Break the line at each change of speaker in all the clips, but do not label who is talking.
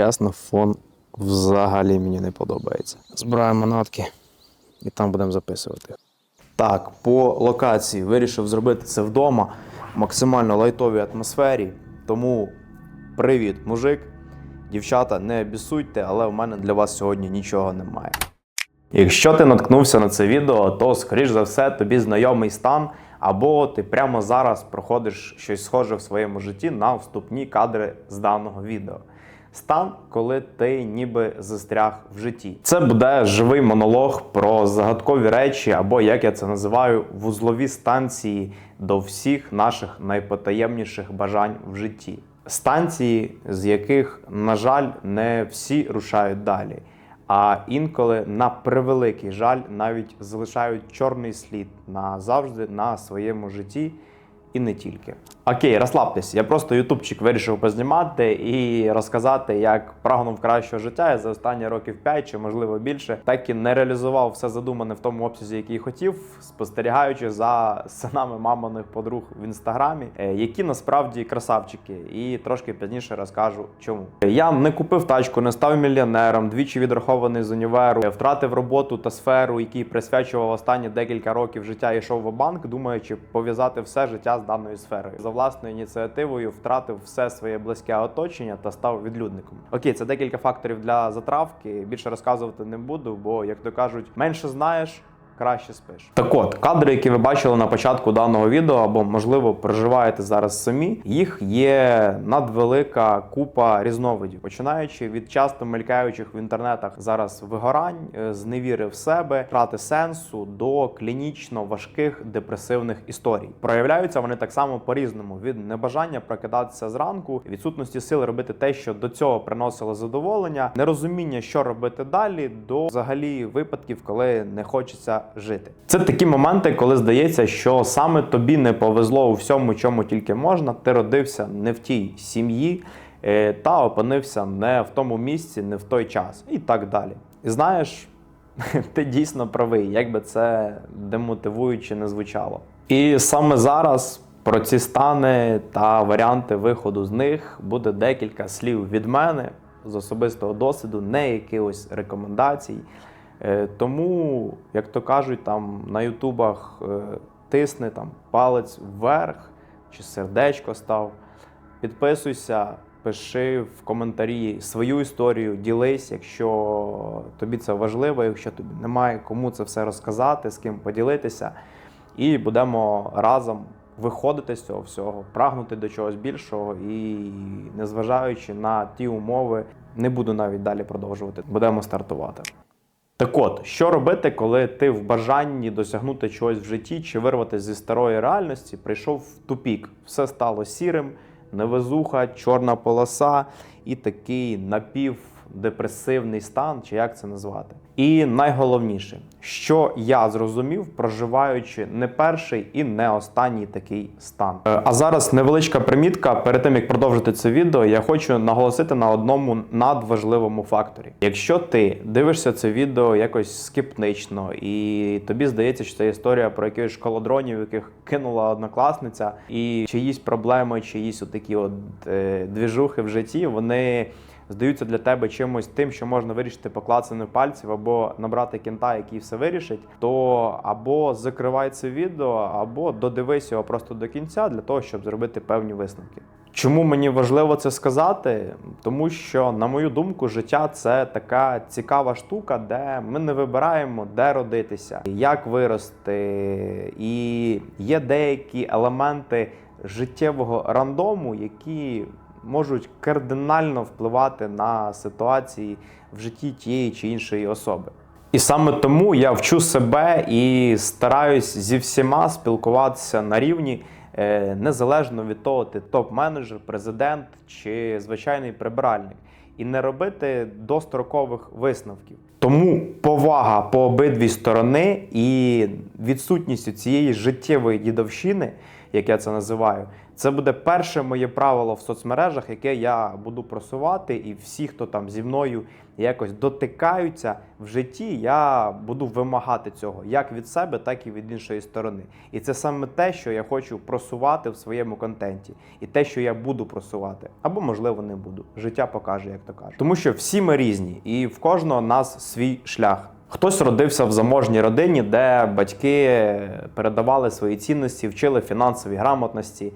чесно, фон взагалі мені не подобається. Збираємо манатки і там будемо записувати. Так, по локації вирішив зробити це вдома в максимально лайтовій атмосфері. Тому привіт, мужик. Дівчата, не обісуйте, але в мене для вас сьогодні нічого немає. Якщо ти наткнувся на це відео, то, скоріш за все, тобі знайомий стан, або ти прямо зараз проходиш щось схоже в своєму житті на вступні кадри з даного відео. Стан, коли ти ніби застряг в житті. Це буде живий монолог про загадкові речі, або як я це називаю, вузлові станції до всіх наших найпотаємніших бажань в житті. Станції, з яких, на жаль, не всі рушають далі. А інколи на превеликий жаль навіть залишають чорний слід назавжди на своєму житті і не тільки. Окей, розслабтесь. Я просто ютубчик вирішив познімати і розказати, як прагнув кращого життя і за останні років 5 чи можливо більше, так і не реалізував все задумане в тому обсязі, який хотів, спостерігаючи за синами маминих подруг в інстаграмі, е, які насправді красавчики, і трошки пізніше розкажу, чому я не купив тачку, не став мільйонером, двічі відрахований з універу, втратив роботу та сферу, якій присвячував останні декілька років життя, і йшов в банк, думаючи пов'язати все життя з даною сферою. Власною ініціативою втратив все своє близьке оточення та став відлюдником. Окей, це декілька факторів для затравки. Більше розказувати не буду, бо як то кажуть, менше знаєш. Краще спиш. Так от, кадри, які ви бачили на початку даного відео, або, можливо, проживаєте зараз самі, їх є надвелика купа різновидів, починаючи від часто мелькаючих в інтернетах зараз вигорань, е, зневіри в себе, втрати сенсу до клінічно важких депресивних історій. Проявляються вони так само по-різному: від небажання прокидатися зранку, відсутності сил робити те, що до цього приносило задоволення, нерозуміння, що робити далі, до взагалі випадків, коли не хочеться жити. Це такі моменти, коли здається, що саме тобі не повезло у всьому, чому тільки можна. Ти родився не в тій сім'ї е, та опинився не в тому місці, не в той час, і так далі. І знаєш, ти дійсно правий, як би це демотивуюче не звучало. І саме зараз. Про ці стани та варіанти виходу з них буде декілька слів від мене з особистого досвіду, не якихось рекомендацій. Е, Тому, як то кажуть, там на ютубах е, тисни там палець вверх чи сердечко став. Підписуйся, пиши в коментарі свою історію, ділись, якщо тобі це важливо, якщо тобі немає кому це все розказати, з ким поділитися. І будемо разом виходити з цього всього, прагнути до чогось більшого і, незважаючи на ті умови, не буду навіть далі продовжувати. Будемо стартувати. Так от, що робити, коли ти в бажанні досягнути чогось в житті чи вирватися зі старої реальності, прийшов в тупік, все стало сірим, невезуха, чорна полоса і такий напівдепресивний стан, чи як це назвати. І найголовніше, що я зрозумів, проживаючи не перший і не останній такий стан. Е, А зараз невеличка примітка. Перед тим як продовжити це відео, я хочу наголосити на одному надважливому факторі. Якщо ти дивишся це відео якось скептично, і тобі здається, що це історія про якихось школодронів, яких кинула однокласниця, і чиїсь проблеми, чиїсь отакі от е, двіжухи в житті, вони здаються для тебе чимось тим, що можна вирішити поклацаним пальців, або набрати кінта, який все вирішить, то або закривай це відео, або додивись його просто до кінця для того, щоб зробити певні висновки. Чому мені важливо це сказати? Тому що, на мою думку, життя це така цікава штука, де ми не вибираємо, де родитися, як вирости, і є деякі елементи життєвого рандому, які можуть кардинально впливати на ситуації в житті тієї чи іншої особи. І саме тому я вчу себе і стараюсь зі всіма спілкуватися на рівні, е, незалежно від того, ти топ-менеджер, президент чи звичайний прибиральник, і не робити дострокових висновків. Тому повага по обидві сторони і відсутність цієї життєвої дідовщини, як я це називаю, це буде перше моє правило в соцмережах, яке я буду просувати, і всі, хто там зі мною якось дотикаються в житті, я буду вимагати цього як від себе, так і від іншої сторони. І це саме те, що я хочу просувати в своєму контенті, і те, що я буду просувати, або можливо не буду. Життя покаже, як то кажуть. Тому що всі ми різні, і в кожного нас свій шлях. Хтось родився в заможній родині, де батьки передавали свої цінності, вчили фінансовій грамотності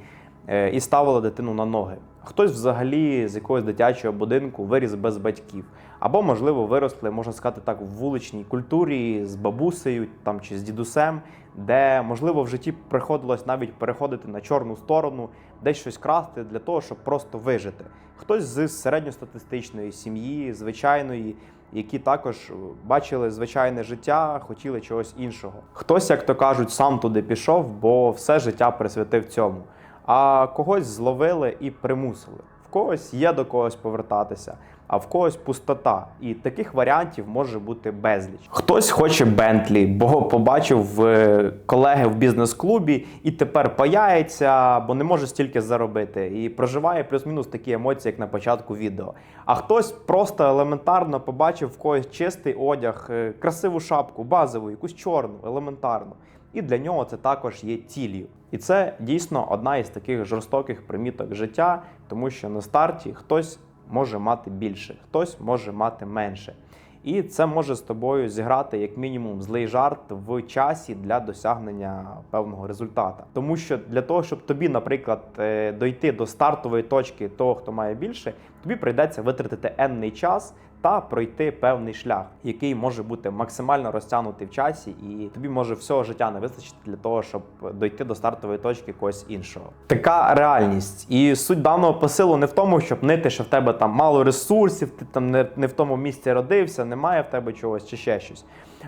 і ставили дитину на ноги. Хтось взагалі з якогось дитячого будинку виріс без батьків, або, можливо, виросли, можна сказати так, в вуличній культурі з бабусею там чи з дідусем, де можливо в житті приходилось навіть переходити на чорну сторону, десь щось красти для того, щоб просто вижити. Хтось з середньостатистичної сім'ї, звичайної, які також бачили звичайне життя, хотіли чогось іншого. Хтось, як то кажуть, сам туди пішов, бо все життя присвятив цьому. А когось зловили і примусили. В когось є до когось повертатися, а в когось пустота. І таких варіантів може бути безліч. Хтось хоче Бентлі, бо побачив е, колеги в бізнес-клубі і тепер паяється, бо не може стільки заробити. І проживає плюс-мінус такі емоції, як на початку відео. А хтось просто елементарно побачив в когось чистий одяг, е, красиву шапку, базову, якусь чорну, елементарну. І для нього це також є ціллю. І це дійсно одна із таких жорстоких приміток життя, тому що на старті хтось може мати більше, хтось може мати менше. І це може з тобою зіграти як мінімум злий жарт в часі для досягнення певного результата. Тому що для того, щоб тобі, наприклад, е, дойти до стартової точки того, хто має більше, тобі прийдеться витратити енний час та пройти певний шлях, який може бути максимально розтягнутий в часі, і тобі може всього життя не вистачити для того, щоб дойти до стартової точки когось іншого. Така реальність. І суть даного посилу не в тому, щоб нити, що в тебе там мало ресурсів, ти там не, не в тому місці родився, немає в тебе чогось чи ще щось.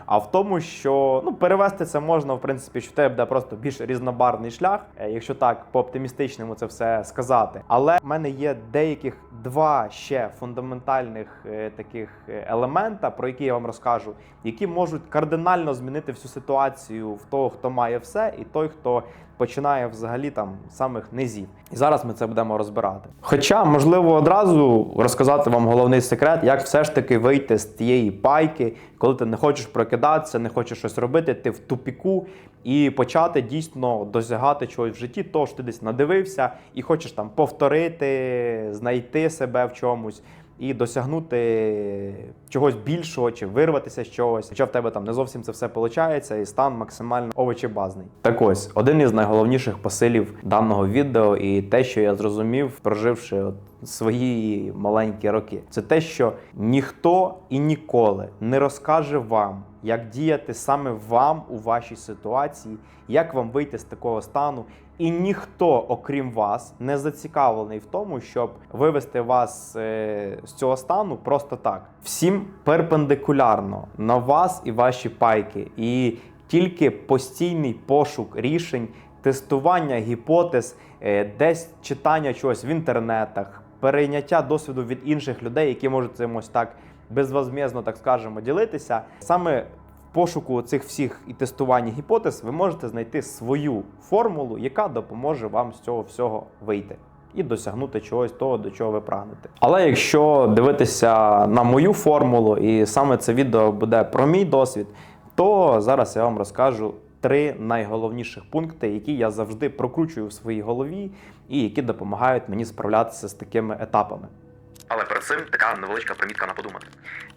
А в тому, що ну перевести це можна, в принципі, що в тебе буде просто більш різнобарний шлях, е, якщо так по оптимістичному це все сказати. Але в мене є деяких два ще фундаментальних е, таких е, елемента, про які я вам розкажу, які можуть кардинально змінити всю ситуацію в того, хто має все, і той, хто починає взагалі там самих низів. І зараз ми це будемо розбирати. Хоча, можливо, одразу розказати вам головний секрет, як все ж таки вийти з тієї пайки, коли ти не хочеш прокидатися, не хочеш щось робити, ти в тупіку і почати дійсно досягати чогось в житті, того що ти десь надивився і хочеш там повторити, знайти себе в чомусь. І досягнути чогось більшого чи вирватися з чогось, хоча в тебе там не зовсім це все виходить, і стан максимально овочебазний. Так ось один із найголовніших посилів даного відео, і те, що я зрозумів, проживши от свої маленькі роки, це те, що ніхто і ніколи не розкаже вам, як діяти саме вам у вашій ситуації, як вам вийти з такого стану. І ніхто, окрім вас, не зацікавлений в тому, щоб вивести вас е, з цього стану просто так. Всім перпендикулярно на вас і ваші пайки. І тільки постійний пошук рішень, тестування гіпотез, е, десь читання чогось в інтернетах, перейняття досвіду від інших людей, які можуть цим ось так безвозмєзно, так скажемо, ділитися. Саме в пошуку цих всіх і тестуванні гіпотез ви можете знайти свою формулу, яка допоможе вам з цього всього вийти. І досягнути чогось того, до чого ви прагнете. Але якщо дивитися на мою формулу, і саме це відео буде про мій досвід, то зараз я вам розкажу три найголовніших пункти, які я завжди прокручую в своїй голові, і які допомагають мені справлятися з такими етапами.
Але перед цим така невеличка примітка на подумати.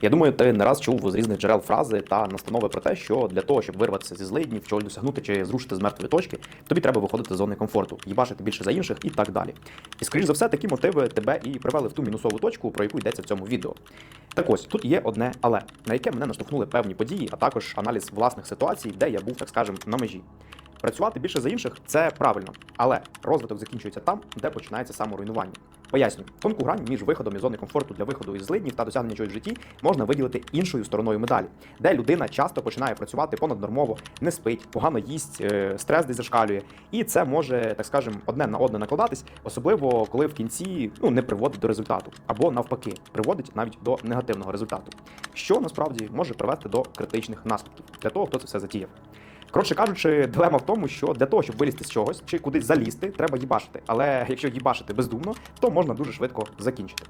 Я думаю, ти не раз чув з різних джерел фрази та настанови про те, що для того, щоб вирватися зі злиднів, чогось досягнути чи зрушити з мертвої точки, тобі треба виходити з зони комфорту, їбашити більше за інших і так далі. І скоріш за все, такі мотиви тебе і привели в ту мінусову точку, про яку йдеться в цьому відео. Так ось тут є одне але, на яке мене наштовхнули певні події, а також аналіз власних ситуацій, де я був, так скажем, на межі. Працювати більше за інших це правильно, але розвиток закінчується там, де починається саморуйнування. Поясню, тонку грань між виходом із зони комфорту для виходу із злиднів та досягнення чогось в житті можна виділити іншою стороною медалі, де людина часто починає працювати понаднормово, не спить, погано їсть, е, стрес десь зашкалює, і це може, так скажем, одне на одне накладатись, особливо коли в кінці ну не приводить до результату, або навпаки, приводить навіть до негативного результату, що насправді може привести до критичних наслідків для того, хто це все затіяв. Коротше кажучи, дилема в тому, що для того, щоб вилізти з чогось чи кудись залізти, треба їбашити. Але якщо їбашити бездумно, то можна дуже швидко закінчити.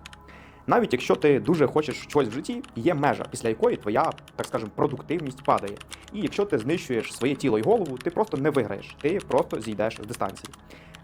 Навіть якщо ти дуже хочеш щось в житті, є межа, після якої твоя, так скажемо, продуктивність падає. І якщо ти знищуєш своє тіло і голову, ти просто не виграєш, ти просто зійдеш з дистанції.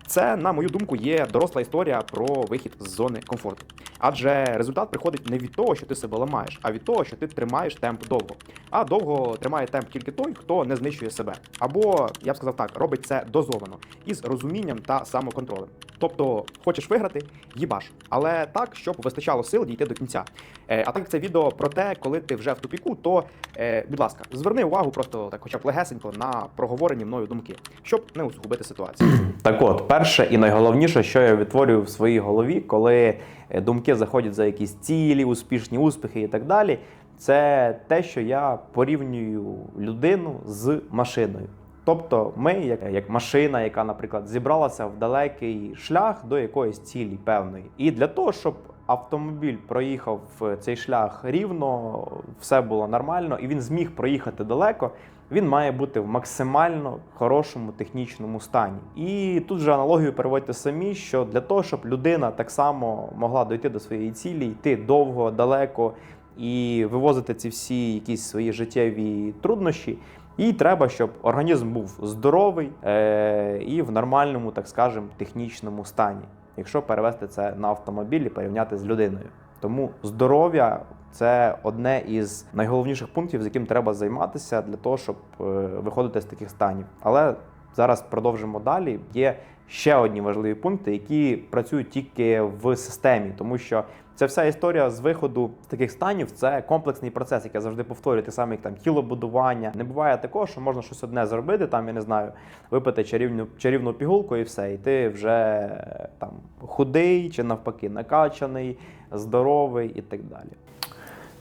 Це, на мою думку, є доросла історія про вихід з зони комфорту. Адже результат приходить не від того, що ти себе ламаєш, а від того, що ти тримаєш темп довго. А довго тримає темп тільки той, хто не знищує себе. Або, я б сказав так, робить це дозовано із розумінням та самоконтролем. Тобто, хочеш виграти, їбаш, але так, щоб вистачало сил дійти до кінця. Е, а так це відео про те, коли ти вже в тупіку, то, е, будь ласка, зверни увагу просто так, хоча б легесенько на проговорені мною думки, щоб не усугубити ситуацію. Так от, перше і найголовніше, що я відтворюю в своїй голові, коли е, думки заходять за якісь цілі, успішні успіхи і так далі, це те, що я порівнюю людину з машиною. Тобто, ми, як, як машина, яка, наприклад, зібралася в далекий шлях до якоїсь цілі певної. І для того, щоб автомобіль проїхав цей шлях рівно, все було нормально, і він зміг проїхати далеко, він має бути в максимально хорошому технічному стані. І тут же аналогію переводьте самі, що для того, щоб людина так само могла дойти до своєї цілі, йти довго, далеко і вивозити ці всі якісь свої життєві труднощі. Їй треба, щоб організм був здоровий е- і в нормальному, так скажемо, технічному стані, якщо перевести це на автомобіль і порівняти з людиною. Тому здоров'я це одне із найголовніших пунктів, з яким треба займатися для того, щоб е, виходити з таких станів. Але зараз продовжимо далі. Є ще одні важливі пункти, які працюють тільки в системі, тому що ця вся історія з виходу з таких станів це комплексний процес, як я завжди повторюю, те саме як там тілобудування. Не буває такого, що можна щось одне зробити, там я не знаю, випити чарівну чарівну пігулку і все, і ти вже е, там худий чи навпаки накачаний, здоровий і так далі.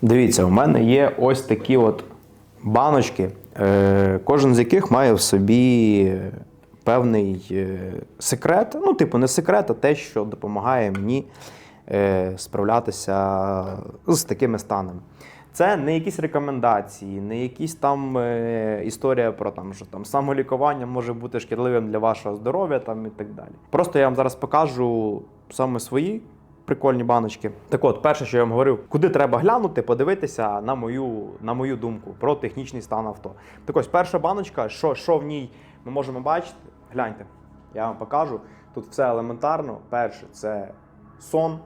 Дивіться, у мене є ось такі от баночки, е, кожен з яких має в собі певний е, секрет. Ну, типу, не секрет, а те, що допомагає мені справлятися з такими станами. Це не якісь рекомендації, не якісь там е, історія про там, що там самолікування може бути шкідливим для вашого здоров'я там і так далі. Просто я вам зараз покажу саме свої прикольні баночки. Так от, перше, що я вам говорив, куди треба глянути, подивитися на мою, на мою думку про технічний стан авто. Так ось, перша баночка, що, що в ній ми можемо бачити, гляньте, я вам покажу. Тут все елементарно. Перше це сон.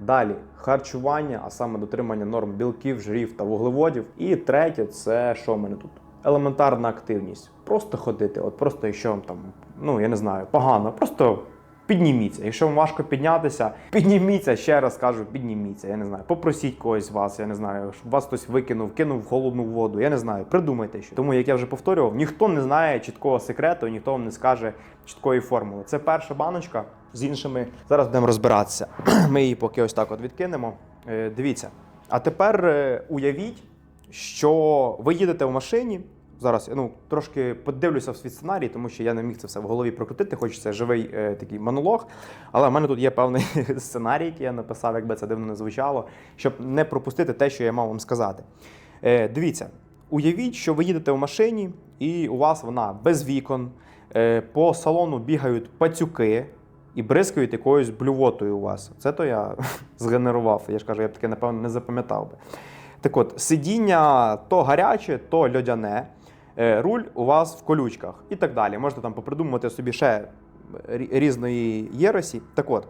Далі харчування, а саме дотримання норм білків, жирів та вуглеводів. І третє це що в мене тут? Елементарна активність. Просто ходити. От просто якщо вам там, ну я не знаю, погано, просто підніміться. Якщо вам важко піднятися, підніміться, ще раз кажу, підніміться. Я не знаю, попросіть когось вас, я не знаю, щоб вас хтось викинув, кинув в холодну воду. Я не знаю, придумайте що. Тому, як я вже повторював, ніхто не знає чіткого секрету, ніхто вам не скаже чіткої формули. Це перша баночка з іншими. Зараз будемо розбиратися. Ми її поки ось так от відкинемо. Е, Дивіться. А тепер е, уявіть, що ви їдете в машині. Зараз я ну трошки подивлюся в свій сценарій, тому що я не міг це все в голові прокрутити. Хочеться живий е, такий монолог. Але в мене тут є певний сценарій, який я написав, якби це дивно не звучало, щоб не пропустити те, що я мав вам сказати. Е, дивіться, уявіть, що ви їдете в машині, і у вас вона без вікон. Е, по салону бігають пацюки і бризкають якоюсь блювотою у вас. Це то я згенерував. Я ж кажу, я б таке, напевно, не запам'ятав би. Так от, сидіння то гаряче, то льодяне, е, руль у вас в колючках і так далі. Можете там попридумувати собі ще рі- різної єресі. Так от,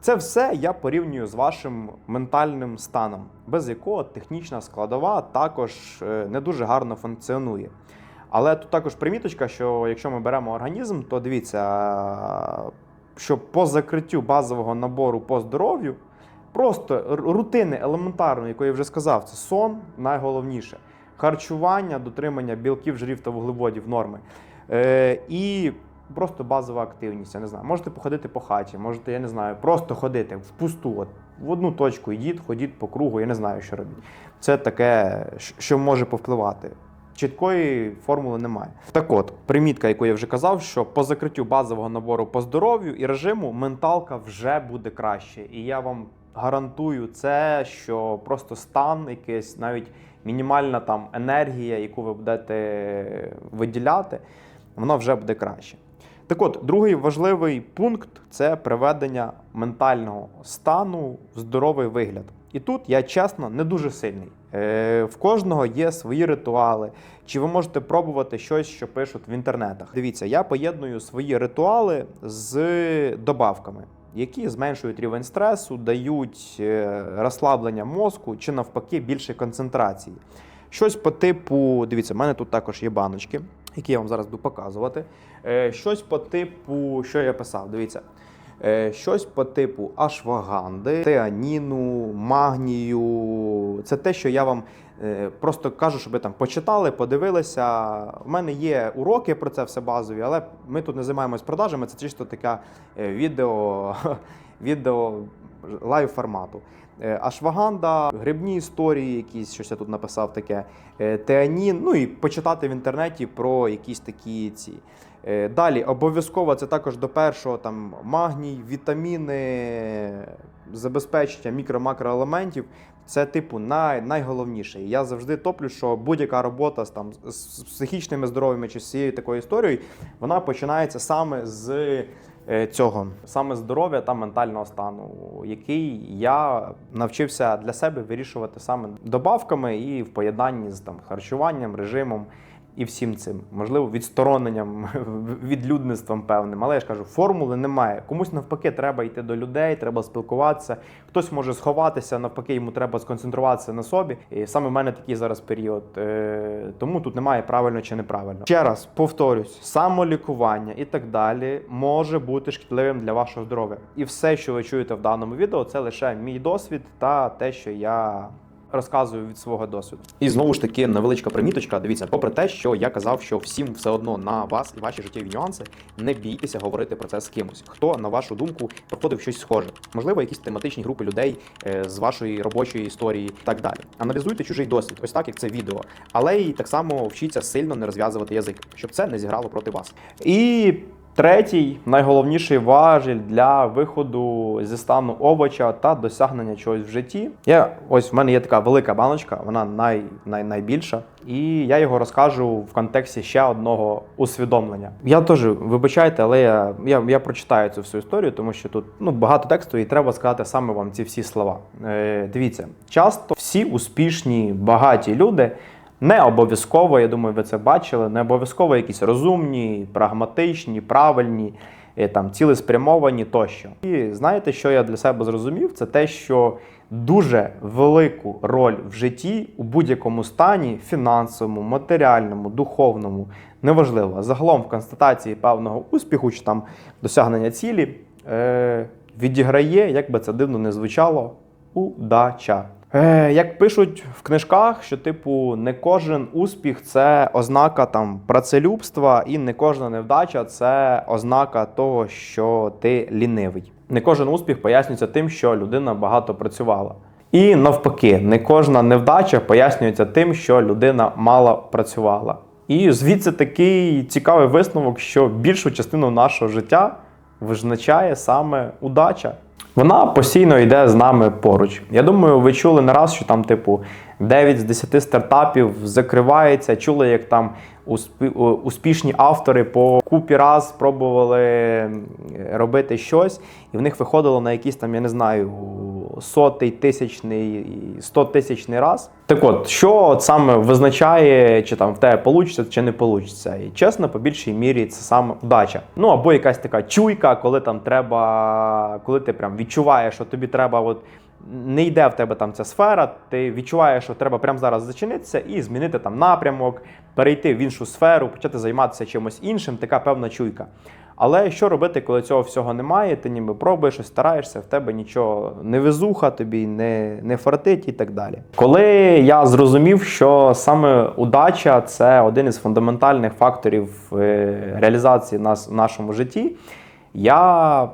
це все я порівнюю з вашим ментальним станом, без якого технічна складова також е, не дуже гарно функціонує. Але тут також приміточка, що якщо ми беремо організм, то дивіться, що по закриттю базового набору по здоров'ю, просто рутини елементарної, яку я вже сказав, це сон найголовніше. Харчування, дотримання білків, жирів та вуглеводів норми. Е, і просто базова активність. Я не знаю. Можете походити по хаті, можете, я не знаю, просто ходити впусту. От, в одну точку йдіть, ходіть по кругу, я не знаю, що робіть. Це таке, що може повпливати. Чіткої формули немає. Так от, примітка, яку я вже казав, що по закриттю базового набору по здоров'ю і режиму менталка вже буде краще. І я вам гарантую це, що просто стан, якийсь, навіть мінімальна там енергія, яку ви будете виділяти, воно вже буде краще. Так от, другий важливий пункт це приведення ментального стану в здоровий вигляд. І тут я чесно не дуже сильний. Е, в кожного є свої ритуали. Чи ви можете пробувати щось, що пишуть в інтернетах? Дивіться, я поєдную свої ритуали з добавками, які зменшують рівень стресу, дають е, розслаблення мозку чи навпаки більше концентрації. Щось по типу, дивіться, в мене тут також є баночки, які я вам зараз буду показувати. Е, Щось по типу, що я писав, дивіться. Е, Щось по типу ашваганди, теаніну, магнію. Це те, що я вам е, просто кажу, щоб ви там почитали, подивилися. У мене є уроки про це все базові, але ми тут не займаємось продажами. Це чисто таке відео, відео лайв формату. Е, Ашваганда, грибні історії, якісь щось я тут написав таке, теанін, ну і почитати в інтернеті про якісь такі ці. Е, Далі обов'язково це також до першого там магній, вітаміни, забезпечення мікро-макроелементів. Це типу най, найголовніше. Я завжди топлю, що будь-яка робота з там з з психічними здоров'ями чи з цією такою історією, вона починається саме з е, цього, саме здоров'я та ментального стану, який я навчився для себе вирішувати саме добавками і в поєднанні з там харчуванням, режимом і всім цим, можливо, відстороненням, відлюдництвом певним. Але я ж кажу, формули немає. Комусь навпаки треба йти до людей, треба спілкуватися. Хтось може сховатися, навпаки, йому треба сконцентруватися на собі. І саме в мене такий зараз період. Е, Тому тут немає правильно чи неправильно. Ще раз повторюсь, самолікування і так далі може бути шкідливим для вашого здоров'я. І все, що ви чуєте в даному відео, це лише мій досвід та те, що я розказую від свого досвіду. І знову ж таки невеличка приміточка. Дивіться, попри те, що я казав, що всім все одно на вас і ваші життєві нюанси, не бійтеся говорити про це з кимось. Хто на вашу думку проходив щось схоже? Можливо, якісь тематичні групи людей е, з вашої робочої історії, і так далі. Аналізуйте чужий досвід, ось так як це відео, але і так само вчіться сильно не розв'язувати язик, щоб це не зіграло проти вас. І Третій найголовніший важіль для виходу зі стану овоча та досягнення чогось в житті. Я ось в мене є така велика баночка, вона най, най, найбільша, і я його розкажу в контексті ще одного усвідомлення. Я теж вибачайте, але я, я, я прочитаю цю всю історію, тому що тут ну багато тексту, і треба сказати саме вам ці всі слова. Е, дивіться, часто всі успішні, багаті люди. Не обов'язково, я думаю, ви це бачили, не обов'язково якісь розумні, прагматичні, правильні, е, там, цілеспрямовані тощо. І знаєте, що я для себе зрозумів? Це те, що дуже велику роль в житті у будь-якому стані фінансовому, матеріальному, духовному, неважливо, загалом в констатації певного успіху чи там досягнення цілі е, відіграє, як би це дивно не звучало, удача. Е, як пишуть в книжках, що типу не кожен успіх це ознака там працелюбства, і не кожна невдача це ознака того, що ти лінивий. Не кожен успіх пояснюється тим, що людина багато працювала. І навпаки, не кожна невдача пояснюється тим, що людина мало працювала. І звідси такий цікавий висновок, що більшу частину нашого життя визначає саме удача. Вона постійно йде з нами поруч. Я думаю, ви чули не раз, що там, типу, 9 з 10 стартапів закривається. Чули, як там успішні автори по купі раз пробували м, робити щось, і в них виходило на якийсь там, я не знаю, сотий, тисячний, сто тисячний раз. Так от, що от саме визначає, чи там в тебе вийде, чи не вийде. І чесно, по більшій мірі це саме удача. Ну або якась така чуйка, коли там треба, коли ти прям відчуваєш, що тобі треба от. Не йде в тебе там ця сфера, ти відчуваєш, що треба прямо зараз зачинитися і змінити там напрямок, перейти в іншу сферу, почати займатися чимось іншим, така певна чуйка. Але що робити, коли цього всього немає? Ти ніби пробуєш, щось стараєшся, в тебе нічого не везуха, тобі не, не фартить і так далі. Коли я зрозумів, що саме удача це один із фундаментальних факторів е, реалізації нас в нашому житті, я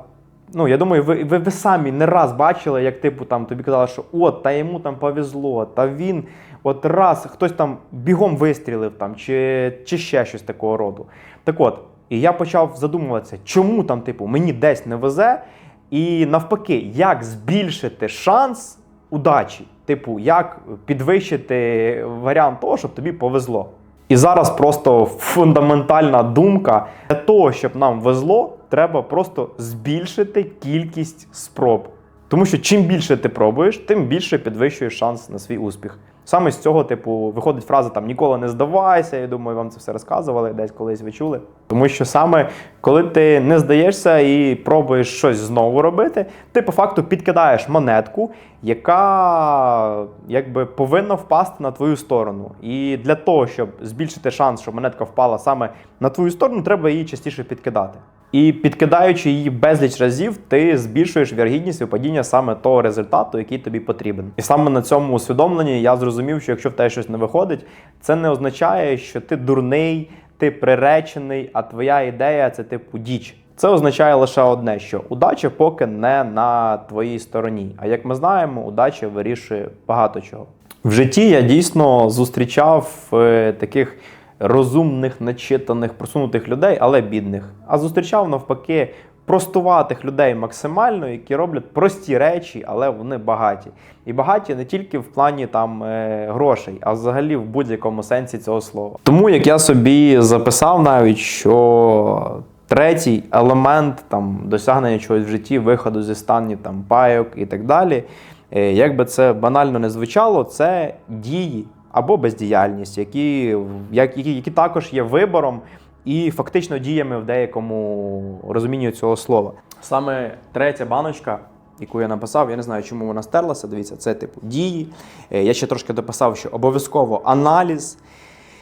Ну, я думаю, ви, ви, ви самі не раз бачили, як типу там тобі казали, що от, та йому там повезло, та він от раз хтось там бігом вистрілив там, чи, чи ще щось такого роду. Так от, і я почав задумуватися, чому там, типу, мені десь не везе, і навпаки, як збільшити шанс удачі, типу, як підвищити варіант того, щоб тобі повезло. І зараз просто фундаментальна думка для того, щоб нам везло, треба просто збільшити кількість спроб. Тому що чим більше ти пробуєш, тим більше підвищуєш шанс на свій успіх. Саме з цього, типу, виходить фраза там ніколи не здавайся. Я думаю, вам це все розказували, десь колись ви чули. Тому що саме коли ти не здаєшся і пробуєш щось знову робити, ти по факту підкидаєш монетку, яка якби повинна впасти на твою сторону. І для того, щоб збільшити шанс, щоб монетка впала саме на твою сторону, треба її частіше підкидати. І підкидаючи її безліч разів, ти збільшуєш вірогідність випадіння саме того результату, який тобі потрібен. І саме на цьому усвідомленні я зрозумів, що якщо в тебе щось не виходить, це не означає, що ти дурний, ти приречений, а твоя ідея це типу діч. Це означає лише одне, що удача поки не на твоїй стороні. А як ми знаємо, удача вирішує багато чого. В житті я дійсно зустрічав е, таких розумних, начитаних, просунутих людей, але бідних. А зустрічав навпаки простуватих людей максимально, які роблять прості речі, але вони багаті. І багаті не тільки в плані там е, грошей, а взагалі в будь-якому сенсі цього слова. Тому як я собі записав навіть, що третій елемент там досягнення чогось в житті, виходу зі стані там пайок і так далі. е, Як би це банально не звучало, це дії або бездіяльність, які, які, які також є вибором і фактично діями в деякому розумінні цього слова. Саме третя баночка, яку я написав, я не знаю, чому вона стерлася. Дивіться, це типу дії. Е, Я ще трошки дописав, що обов'язково аналіз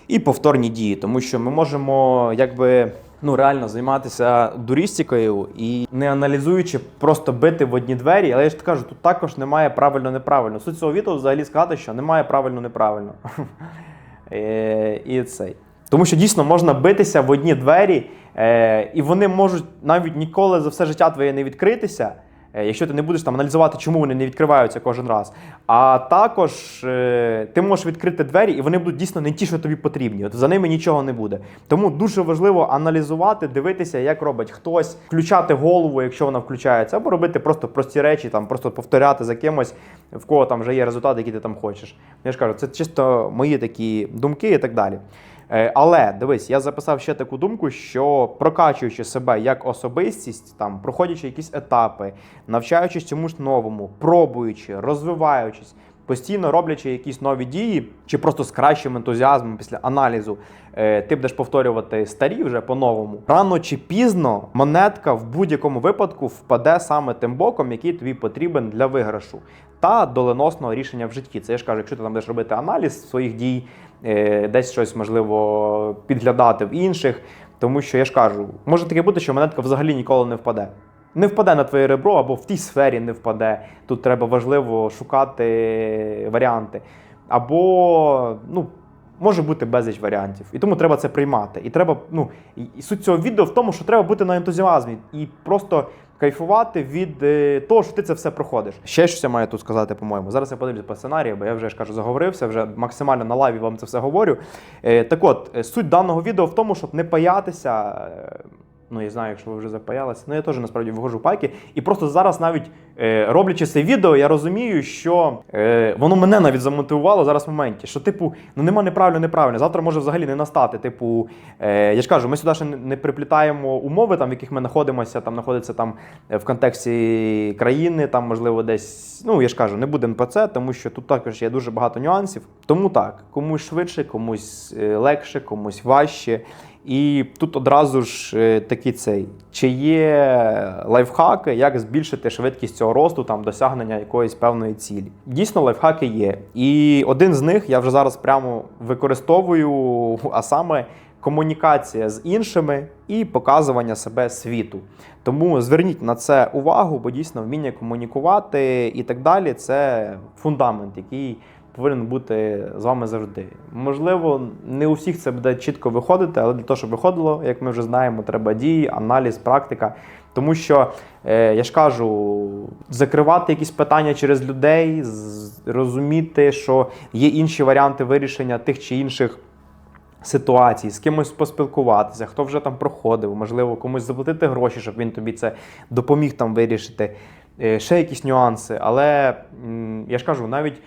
і повторні дії, тому що ми можемо якби. Ну, реально займатися дурістикою і не аналізуючи, просто бити в одні двері. Але я ж кажу, тут також немає правильно-неправильно. Суть цього відео взагалі сказати, що немає правильно-неправильно. Е, І цей. Тому що дійсно можна битися в одні двері, е, і вони можуть навіть ніколи за все життя твоє не відкритися, якщо ти не будеш там аналізувати, чому вони не відкриваються кожен раз. А також е, ти можеш відкрити двері, і вони будуть дійсно не ті, що тобі потрібні. От за ними нічого не буде. Тому дуже важливо аналізувати, дивитися, як робить хтось, включати голову, якщо вона включається, або робити просто прості речі, там просто повторяти за кимось, в кого там вже є результат, який ти там хочеш. Я ж кажу, це чисто мої такі думки і так далі. Е, Але дивись, я записав ще таку думку, що прокачуючи себе як особистість, там проходячи якісь етапи, навчаючись чомусь новому, пробуючи, розвиваючись, постійно роблячи якісь нові дії, чи просто з кращим ентузіазмом після аналізу, е, ти будеш повторювати старі вже по-новому. Рано чи пізно монетка в будь-якому випадку впаде саме тим боком, який тобі потрібен для виграшу та доленосного рішення в житті. Це я ж кажу, якщо ти там будеш робити аналіз своїх дій, е, десь щось можливо підглядати в інших. Тому що я ж кажу, може таке бути, що монетка взагалі ніколи не впаде. Не впаде на твоє ребро або в тій сфері не впаде. Тут треба важливо шукати варіанти. Або, ну, може бути безліч варіантів. І тому треба це приймати. І треба, ну, і, суть цього відео в тому, що треба бути на ентузіазмі і просто кайфувати від е, того, що ти це все проходиш. Ще щось я маю тут сказати, по-моєму. Зараз я подивлюся по сценарію, бо я вже ж кажу, заговорився, вже максимально на лайві вам це все говорю. Е, так от, е, суть даного відео в тому, щоб не паятися. Ну, я знаю, якщо ви вже запаялися. Ну, я теж насправді виходжу пайки. І просто зараз, навіть е, роблячи це відео, я розумію, що е, воно мене навіть замотивувало зараз в моменті. Що, типу, ну нема неправильно, неправильно. Завтра може взагалі не настати. Типу, е, я ж кажу, ми сюди ще не- не приплітаємо умови, там, в яких ми знаходимося, там знаходиться там е, в контексті країни, там, можливо, десь. Ну, я ж кажу, не будемо про це, тому що тут також є дуже багато нюансів. Тому так, комусь швидше, комусь е, легше, комусь важче. І тут одразу ж е, такий цей, чи є лайфхаки, як збільшити швидкість цього росту, там досягнення якоїсь певної цілі. Дійсно, лайфхаки є. І один з них я вже зараз прямо використовую, а саме комунікація з іншими і показування себе світу. Тому зверніть на це увагу, бо дійсно вміння комунікувати і так далі це фундамент, який повинен бути з вами завжди. Можливо, не у всіх це буде чітко виходити, але для того, щоб виходило, як ми вже знаємо, треба дії, аналіз, практика. Тому що, е, я ж кажу, закривати якісь питання через людей, розуміти, що є інші варіанти вирішення тих чи інших ситуацій, з кимось поспілкуватися, хто вже там проходив, можливо, комусь заплатити гроші, щоб він тобі це допоміг там вирішити. Е, Ще якісь нюанси. Але я ж кажу, навіть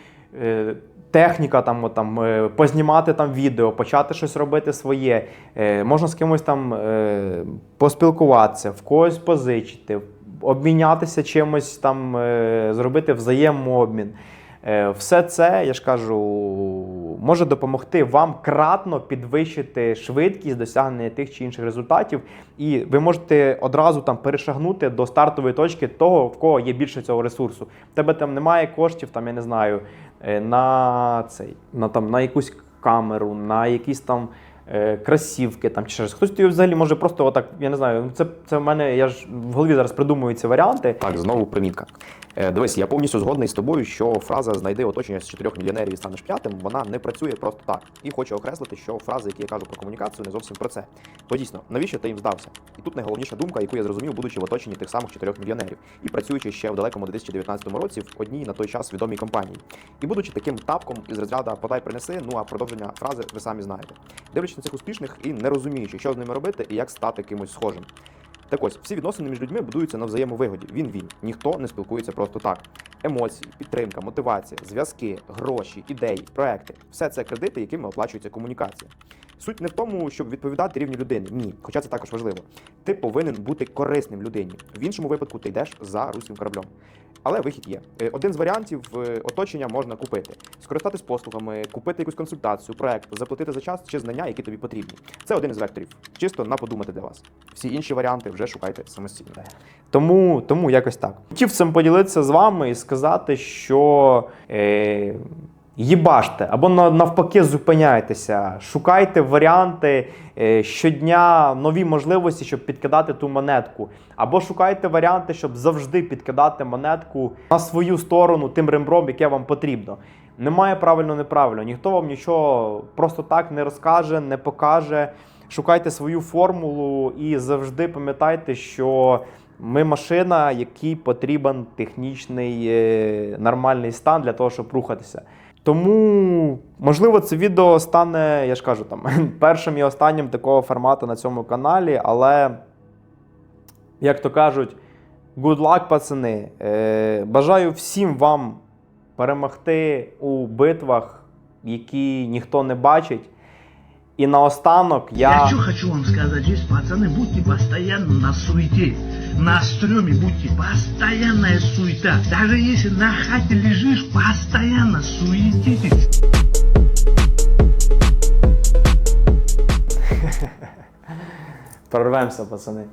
техніка там, там е, познімати там відео, почати щось робити своє, е, можна з кимось там е, поспілкуватися, в когось позичити, обмінятися чимось там, е, зробити взаємообмін. Е, Все це, я ж кажу, може допомогти вам кратно підвищити швидкість досягнення тих чи інших результатів, і ви можете одразу там перешагнути до стартової точки того, в кого є більше цього ресурсу. В тебе там немає коштів, там я не знаю, е, на цей, на там на якусь камеру, на якісь там. Е, Красівки там чи щось. Хтось тобі взагалі може просто отак, я не знаю. Це, це в мене, я ж в голові зараз придумую ці варіанти.
Так, знову примітка. Е, Дивись, я повністю згодний з тобою, що фраза знайди оточення з чотирьох мільйонерів і станеш п'ятим, вона не працює просто так. І хочу окреслити, що фрази, які я кажу про комунікацію, не зовсім про це. Бо дійсно, навіщо ти їм здався? І тут найголовніша думка, яку я зрозумів, будучи в оточенні тих самих чотирьох мільйонерів, і працюючи ще в далекому 2019 році в одній на той час відомій компанії. І будучи таким тапком із розряду подай принеси, ну а продовження фрази ви самі знаєте. Дивлячись на цих успішних і не розуміючи, що з ними робити і як стати кимось схожим. Так ось, всі відносини між людьми будуються на взаємовигоді. Він-він. Ніхто не спілкується просто так. Емоції, підтримка, мотивація, зв'язки, гроші, ідеї, проекти все це кредити, якими оплачується комунікація. Суть не в тому, щоб відповідати рівню людини. Ні, хоча це також важливо. Ти повинен бути корисним людині. В іншому випадку ти йдеш за руським кораблем. Але вихід є. Е, Один з варіантів е, оточення можна купити: скористатись послугами, купити якусь консультацію, проект, заплатити за час чи знання, які тобі потрібні. Це один із векторів. Чисто на подумати для вас. Всі інші варіанти вже шукайте самостійно.
Тому, тому якось так. Хотів цим поділитися з вами і сказати, що е, їбаште або навпаки зупиняйтеся, шукайте варіанти е, щодня, нові можливості, щоб підкидати ту монетку. Або шукайте варіанти, щоб завжди підкидати монетку на свою сторону тим рембром, яке вам потрібно. Немає правильно неправильно. Ніхто вам нічого просто так не розкаже, не покаже. Шукайте свою формулу і завжди пам'ятайте, що ми машина, якій потрібен технічний е, нормальний стан для того, щоб рухатися. Тому, можливо, це відео стане, я ж кажу, там першим і останнім такого формату на цьому каналі, але, як то кажуть, good luck, пацани. Е, бажаю всім вам перемогти у битвах, які ніхто не бачить. І наостанок
Я
я.
что хочу вам сказать, здесь, пацаны, будьте постоянно на суете. На стреме будьте, постоянная суета. Даже если на хате лежишь, постоянно суетитесь.
Прорвемося, пацани.